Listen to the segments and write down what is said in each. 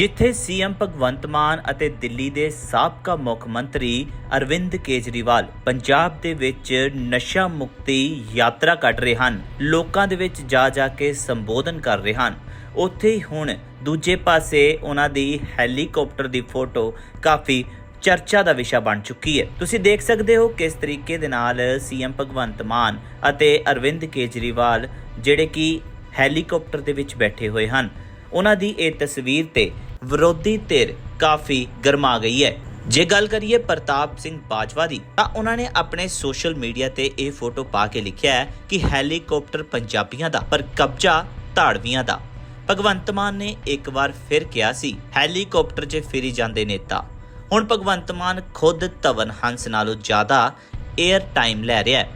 ਜਿੱਥੇ ਸੀਐਮ ਭਗਵੰਤ ਮਾਨ ਅਤੇ ਦਿੱਲੀ ਦੇ ਸਾਬਕਾ ਮੁੱਖ ਮੰਤਰੀ ਅਰਵਿੰਦ ਕੇਜਰੀਵਾਲ ਪੰਜਾਬ ਦੇ ਵਿੱਚ ਨਸ਼ਾ ਮੁਕਤੀ ਯਾਤਰਾ ਕੱਢ ਰਹੇ ਹਨ, ਲੋਕਾਂ ਦੇ ਵਿੱਚ ਜਾ ਜਾ ਕੇ ਸੰਬੋਧਨ ਕਰ ਰਹੇ ਹਨ। ਉੱਥੇ ਹੀ ਹੁਣ ਦੂਜੇ ਪਾਸੇ ਉਹਨਾਂ ਦੀ ਹੈਲੀਕਾਪਟਰ ਦੀ ਫੋਟੋ ਕਾਫੀ ਚਰਚਾ ਦਾ ਵਿਸ਼ਾ ਬਣ ਚੁੱਕੀ ਹੈ। ਤੁਸੀਂ ਦੇਖ ਸਕਦੇ ਹੋ ਕਿਸ ਤਰੀਕੇ ਦੇ ਨਾਲ ਸੀਐਮ ਭਗਵੰਤ ਮਾਨ ਅਤੇ ਅਰਵਿੰਦ ਕੇਜਰੀਵਾਲ ਜਿਹੜੇ ਕਿ ਹੈਲੀਕਾਪਟਰ ਦੇ ਵਿੱਚ ਬੈਠੇ ਹੋਏ ਹਨ, ਉਹਨਾਂ ਦੀ ਇਹ ਤਸਵੀਰ ਤੇ ਵਿਰੋਧੀ ਧਿਰ ਕਾਫੀ ਗਰਮਾ ਗਈ ਹੈ। ਜੇ ਗੱਲ ਕਰੀਏ ਪ੍ਰਤਾਪ ਸਿੰਘ ਬਾਜਵਾ ਦੀ, ਤਾਂ ਉਹਨਾਂ ਨੇ ਆਪਣੇ ਸੋਸ਼ਲ ਮੀਡੀਆ ਤੇ ਇਹ ਫੋਟੋ ਪਾ ਕੇ ਲਿਖਿਆ ਹੈ ਕਿ ਹੈਲੀਕਾਪਟਰ ਪੰਜਾਬੀਆਂ ਦਾ, ਪਰ ਕਬਜ਼ਾ ਧਾੜਵੀਆਂ ਦਾ। ਭਗਵੰਤ ਮਾਨ ਨੇ ਇੱਕ ਵਾਰ ਫਿਰ ਕਿਹਾ ਸੀ, ਹੈਲੀਕਾਪਟਰ 'ਚ ਫਿਰੀ ਜਾਂਦੇ ਨੇਤਾ। ਹੁਣ ਭਗਵੰਤ ਮਾਨ ਖੁਦ ਧਵਨ ਹੰਸ ਨਾਲੋਂ ਜ਼ਿਆਦਾ 에ਅਰ ਟਾਈਮ ਲੈ ਰਿਹਾ ਹੈ।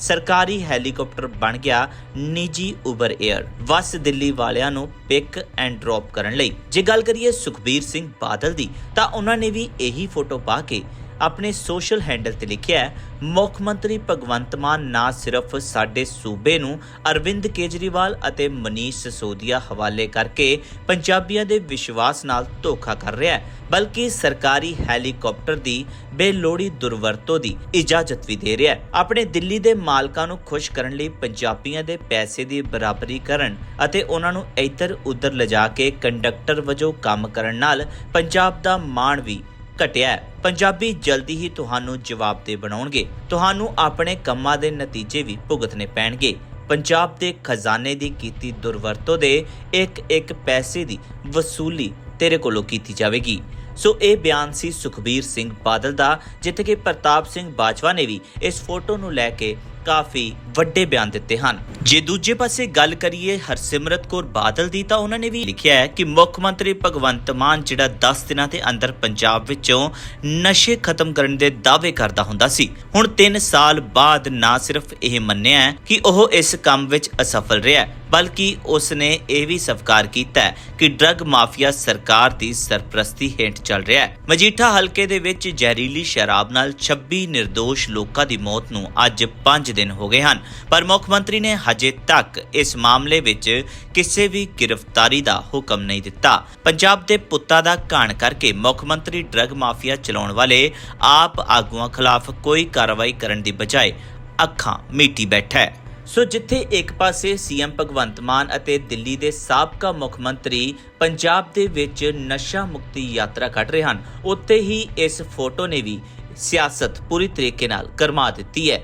ਸਰਕਾਰੀ ਹੈਲੀਕਾਪਟਰ ਬਣ ਗਿਆ ਨਿੱਜੀ ਉਬਰ 에ਅਰ ਵਸ ਦਿੱਲੀ ਵਾਲਿਆਂ ਨੂੰ ਪਿਕ ਐਂਡ ਡ੍ਰੌਪ ਕਰਨ ਲਈ। ਜੇ ਗੱਲ ਕਰੀਏ ਸੁਖਬੀਰ ਸਿੰਘ ਬਾਦਲ ਦੀ, ਤਾਂ ਉਹਨਾਂ ਨੇ ਵੀ ਇਹੀ ਫੋਟੋ ਪਾ ਕੇ ਆਪਣੇ ਸੋਸ਼ਲ ਹੈਂਡਲ ਤੇ ਲਿਖਿਆ ਹੈ, ਮੁੱਖ ਮੰਤਰੀ ਭਗਵੰਤ ਮਾਨ ਨਾ ਸਿਰਫ ਸਾਡੇ ਸੂਬੇ ਨੂੰ ਅਰਵਿੰਦ ਕੇਜਰੀਵਾਲ ਅਤੇ ਮਨੀਸ਼ ਸਸੋਦੀਆ ਹਵਾਲੇ ਕਰਕੇ ਪੰਜਾਬੀਆਂ ਦੇ ਵਿਸ਼ਵਾਸ ਨਾਲ ਧੋਖਾ ਕਰ ਰਿਹਾ ਹੈ, ਬਲਕਿ ਸਰਕਾਰੀ ਹੈਲੀਕਾਪਟਰ ਦੀ ਬੇਲੋੜੀ ਦੁਰਵਰਤੋਂ ਦੀ ਇਜਾਜ਼ਤ ਵੀ ਦੇ ਰਿਹਾ ਹੈ। ਆਪਣੇ ਦਿੱਲੀ ਦੇ ਮਾਲਕਾਂ ਨੂੰ ਖੁਸ਼ ਕਰਨ ਲਈ ਪੰਜਾਬੀਆਂ ਦੇ ਪੈਸੇ ਦੀ ਬਰਾਬਰੀ ਕਰਨ ਅਤੇ ਉਹਨਾਂ ਨੂੰ ਇੱਧਰ ਉੱਧਰ ਲਿਜਾ ਕੇ ਕੰਡਕਟਰ ਵਜੋਂ ਕੰਮ ਕਰਨ ਨਾਲ ਪੰਜਾਬ ਦਾ ਮਾਣ ਵੀ ਘਟਿਆ ਹੈ। ਪੰਜਾਬੀ ਜਲਦੀ ਹੀ ਤੁਹਾਨੂੰ ਜਵਾਬ ਬਣਾਉਣਗੇ। ਤੁਹਾਨੂੰ ਆਪਣੇ ਕੰਮਾਂ ਦੇ ਨਤੀਜੇ ਵੀ ਭੁਗਤਣੇ ਪੈਣਗੇ। ਪੰਜਾਬ ਦੇ ਖਜ਼ਾਨੇ ਦੀ ਕੀਤੀ ਦੁਰਵਰਤੋਂ ਦੇ ਇੱਕ ਇੱਕ ਪੈਸੇ ਦੀ ਵਸੂਲੀ ਤੇਰੇ ਕੋਲੋਂ ਕੀਤੀ ਜਾਵੇਗੀ। ਸੋ ਇਹ ਬਿਆਨ ਸੀ ਸੁਖਬੀਰ ਸਿੰਘ ਬਾਦਲ ਦਾ, ਜਿੱਥੇ ਕਿ ਪ੍ਰਤਾਪ ਸਿੰਘ ਬਾਜਵਾ ਨੇ ਵੀ ਇਸ ਫੋਟੋ ਨੂੰ ਲੈ ਕੇ ਕਾਫੀ ਵੱਡੇ ਬਿਆਨ ਦਿੱਤੇ ਹਨ। ਜੇ ਦੂਜੇ ਪਾਸੇ ਗੱਲ ਕਰੀਏ ਹਰਸਿਮਰਤ ਕੌਰ ਬਾਦਲ ਦੀ ਤਾਂ ਉਹਨਾਂ ਨੇ ਵੀ ਲਿਖਿਆ ਹੈ ਕਿ ਮੁੱਖ ਮੰਤਰੀ ਭਗਵੰਤ ਮਾਨ ਜਿਹੜਾ 10 ਦਿਨਾਂ ਦੇ ਅੰਦਰ ਪੰਜਾਬ ਵਿੱਚੋਂ ਨਸ਼ੇ ਖਤਮ ਕਰਨ ਦੇ ਦਾਅਵੇ ਕਰਦਾ ਹੁੰਦਾ ਸੀ। ਹੁਣ 3 ਸਾਲ ਬਾਅਦ ਨਾ ਸਿਰਫ ਇਹ ਮੰਨਿਆ ਹੈ ਕਿ ਉਹ ਇਸ ਕੰਮ ਵਿੱਚ ਅਸਫਲ ਰਿਹਾ ਹੈ, ਬਲਕਿ ਉਸ ਨੇ ਇਹ ਵੀ ਸਵੀਕਾਰ ਕੀਤਾ ਕਿ ਡਰੱਗ ਮਾਫੀਆ ਸਰਕਾਰ ਦੀ ਸਰਪ੍ਰਸਤੀ ਹੇਠ ਚੱਲ ਰਿਹਾ ਹੈ। ਮਜੀਠਾ ਹਲਕੇ ਦੇ ਵਿੱਚ ਜ਼ਹਿਰੀਲੀ ਸ਼ਰਾਬ ਨਾਲ 26 નિર્ਦੋਸ਼ ਲੋਕਾਂ ਦੀ ਮੌਤ ਨੂੰ ਅੱਜ 5 ਦਿਨ ਹੋ ਗਏ ਹਨ। ਪਰ ਮੁੱਖ ਮੰਤਰੀ ਨੇ ਹਜੇ ਤੱਕ ਇਸ ਮਾਮਲੇ ਵਿੱਚ ਕਿਸੇ ਵੀ ਗ੍ਰਿਫਤਾਰੀ ਦਾ ਹੁਕਮ ਨਹੀਂ ਦਿੱਤਾ। ਪੰਜਾਬ ਦੇ ਪੁੱਤਾਂ ਦਾ ਘਾਣ ਕਰਕੇ ਮੁੱਖ ਮੰਤਰੀ ਡਰੱਗ ਮਾਫੀਆ ਚਲਾਉਣ ਵਾਲੇ ਆਪ ਆਗੂਆਂ ਖਿਲਾਫ ਕੋਈ ਕਾਰਵਾਈ ਕਰਨ ਦੀ ਬਜਾਏ ਅੱਖਾਂ ਮੀਟੀ ਬੈਠਾ ਹੈ। ਸੋ ਜਿੱਥੇ ਇੱਕ ਪਾਸੇ ਸੀਐਮ ਭਗਵੰਤ ਮਾਨ ਅਤੇ ਦਿੱਲੀ ਦੇ ਸਾਬਕਾ ਮੁੱਖ ਮੰਤਰੀ ਪੰਜਾਬ ਦੇ ਵਿੱਚ ਨਸ਼ਾ ਮੁਕਤੀ ਯਾਤਰਾ ਕੱਢ ਰਹੇ ਹਨ, ਉੱਥੇ ਹੀ ਇਸ ਫੋਟੋ ਨੇ ਵੀ ਸਿਆਸਤ ਪੂਰੀ ਤਰੀਕੇ ਨਾਲ ਗਰਮਾ ਦਿੱਤੀ ਹੈ।